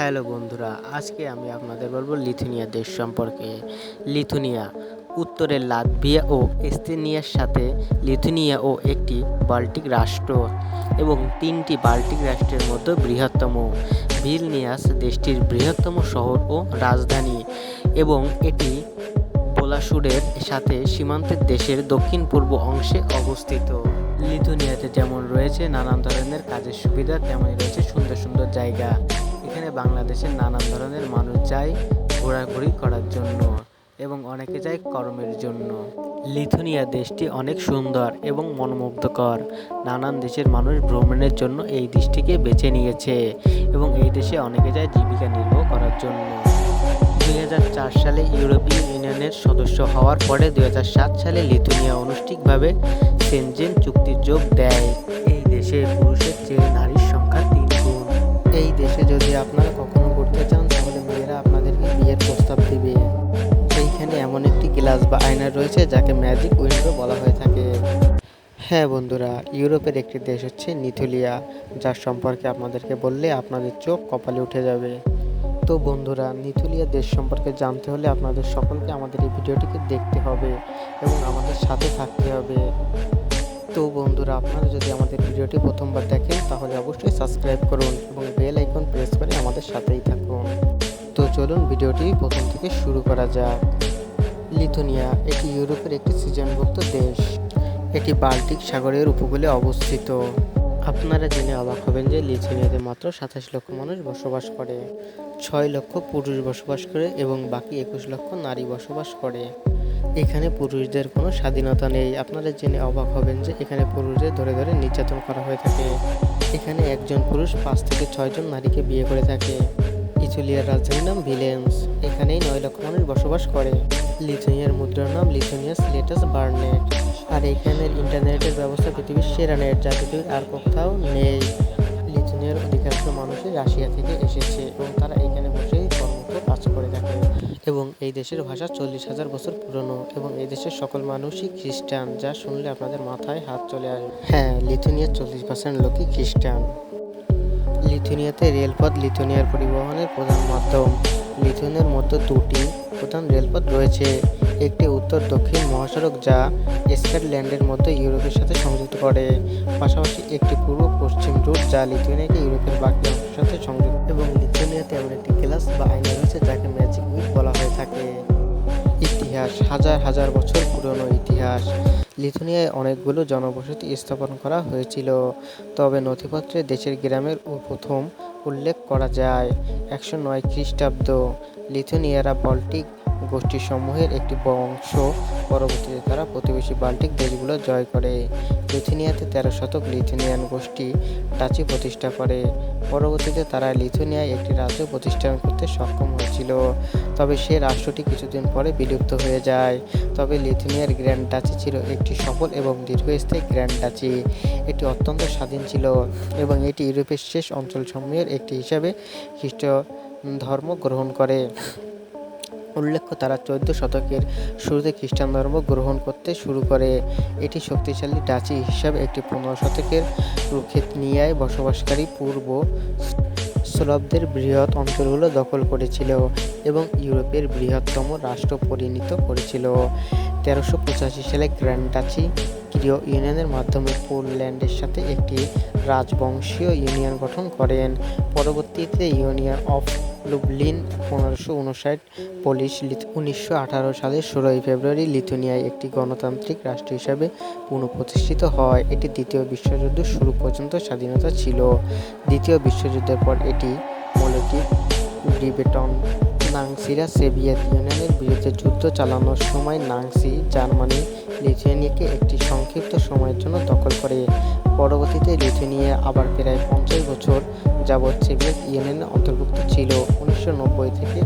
Hello বন্ধুরা, আজকে আমি আপনাদের বলব লিথুনিয়া দেশ সম্পর্কে। লিথুনিয়া, উত্তরের লাতভিয়া ও এস্তেনিয়ার সাথে লিথুনিয়া ও একটি বাল্টিক রাষ্ট্র এবং তিনটি বাল্টিক রাষ্ট্রের মধ্যে বৃহত্তম। ভিলনিয়াস দেশটির বৃহত্তম শহর ও রাজধানী এবং এটি পোলাসুরের সাথে সীমান্তের দেশের দক্ষিণ পূর্ব অংশে অবস্থিত। লিথুনিয়াতে যেমন রয়েছে নানান ধরনের কাজের সুবিধা, তেমনই রয়েছে সুন্দর সুন্দর জায়গা। এখানে বাংলাদেশের নানান ধরনের মানুষ যায় ঘোরাঘুরি করার জন্য এবং অনেকে যায় কর্মের জন্য। লিথুনিয়া দেশটি অনেক সুন্দর এবং মনোমুগ্ধকর। নানান দেশের মানুষ ভ্রমণের জন্য এই দেশটিকে বেছে নিয়েছে এবং এই দেশে অনেকে যায় জীবিকা নির্বাহ করার জন্য। দুই হাজার চার সালে ইউরোপীয় ইউনিয়নের সদস্য হওয়ার পরে দুই হাজার সাত সালে লিথুনিয়া আনুষ্ঠানিকভাবে সেনজেন চুক্তি যোগ দেয়। এই দেশে পুরুষের চেয়ে গুণ এই দেশে যদি আপনারা কখনো ঘুরতে চান, তাহলে মেয়েরা আপনাদেরকে বিয়ের প্রস্তাব দিবে। সেইখানে এমন একটি গ্লাস বা আয়না রয়েছে, যাকে ম্যাজিক উইন্ডো বলা হয়ে থাকে। হ্যাঁ বন্ধুরা, ইউরোপের একটি দেশ হচ্ছে নিথুলিয়া, যার সম্পর্কে আপনাদেরকে বললে আপনাদের চোখ কপালে উঠে যাবে। তো বন্ধুরা, নিথুলিয়া দেশ সম্পর্কে জানতে হলে আপনাদের সকলকে আমাদের এই ভিডিওটিকে দেখতে হবে এবং আমাদের সাথে থাকতে হবে। তো বন্ধুরা, আপনারা যদি আমাদের ভিডিওটি প্রথমবার দেখেন, তাহলে অবশ্যই সাবস্ক্রাইব করুন এবং বেল আইকন প্রেস করে আমাদের সাথেই থাকুন। তো চলুন ভিডিওটি প্রথম থেকে শুরু করা যাক। লিথুনিয়া, এটি ইউরোপের একটি সিজনভুক্ত দেশ। এটি বাল্টিক সাগরের উপকূলে অবস্থিত। আপনারা জেনে অবাক হবেন যে লিথুনিয়াতে মাত্র সাতাশ লক্ষ মানুষ বসবাস করে, ছয় লক্ষ পুরুষ বসবাস করে এবং বাকি একুশ লক্ষ নারী বসবাস করে। এখানে পুরুষদের কোনো স্বাধীনতা নেই। আপনারা জেনে অবাক হবেন যে এখানে পুরুষদের ধরে ধরে নির্যাতন করা হয়ে থাকে। এখানে একজন পুরুষ পাঁচ থেকে ছয়জন নারীকে বিয়ে করে থাকে। ইথুলিয়ার রাজধানীর নাম ভিলেন্স। এখানেই নয় লক্ষ মানুষ বসবাস করে। লিথুনিয়ার মুদ্রার নাম লিথুনিয়াস লেটাস বার্নেট। আর এখানের ইন্টারনেটের ব্যবস্থা পৃথিবীর সেরা নেট, যা পৃথিবীর আর কোথাও নেই। লিথুনিয়ার অধিকাংশ মানুষই রাশিয়া থেকে এসেছে এবং তারা এখানে বসেই এবং এই দেশের ভাষা চল্লিশ হাজার বছর পুরনো এবং এই দেশের সকল মানুষই খ্রিস্টান, যা শুনলে আপনাদের মাথায় হাত চলে আসবে। হ্যাঁ লিথুনিয়ার চল্লিশ পার্সেন্ট লোকই খ্রিস্টান। লিথুনিয়াতে রেলপথ লিথুনিয়ার পরিবহনের প্রধান মাধ্যম। লিথুনিয়ার মধ্যে দুটি প্রধান রেলপথ রয়েছে। একটি উত্তর, দক্ষিণ মহাসড়ক, যা স্কটল্যান্ডের মধ্যে ইউরোপের সাথে সংযুক্ত করে। পাশাপাশি একটি পূর্ব পশ্চিম রুট, যা লিথুনিয়াকে ইউরোপের বাকি সাথে সংযুক্ত এবং লিথুনিয়াতে এমন একটি গ্লাস বা আয়না রয়েছে যাকে ম্যাজিক উইক বলা হয়ে থাকে। ইতিহাস, হাজার হাজার বছর পুরনো ইতিহাস। লিথুনিয়ায় অনেকগুলো জনবসতি স্থাপন করা হয়েছিল, তবে নথিপত্রে দেশের গ্রামের ও- প্রথম উল্লেখ করা যায়। একশো নয় খ্রিস্টাব্দ, লিথুনিয়ারা বল্টিক গোষ্ঠীসমূহের একটি বংশ পরবর্তীতে তারা প্রতিবেশী বাল্টিক দেশগুলো জয় করে। লিথুনিয়াতে তেরো শতক লিথুনিয়ান গোষ্ঠী ডাচি প্রতিষ্ঠা করে। পরবর্তীতে তারা লিথুনিয়ায় একটি রাজ্য প্রতিষ্ঠান করতে সক্ষম হয়েছিল। তবে সে রাষ্ট্রটি কিছুদিন পরে বিলুপ্ত হয়ে যায়। তবে লিথুনিয়ার গ্র্যান্ড ডাচি ছিল একটি সফল এবং দীর্ঘস্থায়ী গ্র্যান্ড ডাচি। এটি অত্যন্ত স্বাধীন ছিল এবং এটি ইউরোপের শেষ অঞ্চলসমূহের একটি হিসাবে খ্রিস্ট ধর্ম গ্রহণ করে। উল্লেখ্য, তারা চৌদ্দ শতকের শুরুতে খ্রিস্টান ধর্ম গ্রহণ করতে শুরু করে। এটি শক্তিশালী ডাচি হিসাবে একটি পনেরো শতকের রুখেতনিয়ায় বসবাসকারী পূর্ব স্লভদের বৃহৎ অঞ্চলগুলো দখল করেছিল এবং ইউরোপের বৃহত্তম রাষ্ট্র পরিণত করেছিল। তেরোশো পঁচাশি সালে গ্র্যান্ড ডাচি ক্রিয় ইউনিয়নের মাধ্যমে পোল্যান্ডের সাথে একটি রাজবংশীয় ইউনিয়ন গঠন করেন। পরবর্তীতে ইউনিয়ন অফ লুবলিন পনেরোশো উনষাট পোলিশ উনিশশো আঠারো সালের ষোলোই ফেব্রুয়ারি লিথুনিয়ায় একটি গণতান্ত্রিক রাষ্ট্র হিসাবে পুনঃপ্রতিষ্ঠিত হয়। এটি দ্বিতীয় বিশ্বযুদ্ধ শুরু পর্যন্ত স্বাধীনতা ছিল। দ্বিতীয় বিশ্বযুদ্ধের পর এটি মোলেটিভ ডিবেটন নাংসিরা সোভিয়েত ইউনিয়নের বিরুদ্ধে যুদ্ধ চালানোর সময় নাংসি জার্মানি লিথুয়ানিয়াকে একটি সংক্ষিপ্ত সময়ের জন্য দখল করে। পরবর্তীতে লিথুয়ানিয়া আবার প্রায় পঞ্চাশ বছর যাবৎ সোভিয়েত ইউনিয়নের অন্তর্ভুক্ত ছিল। উনিশশো নব্বই থেকে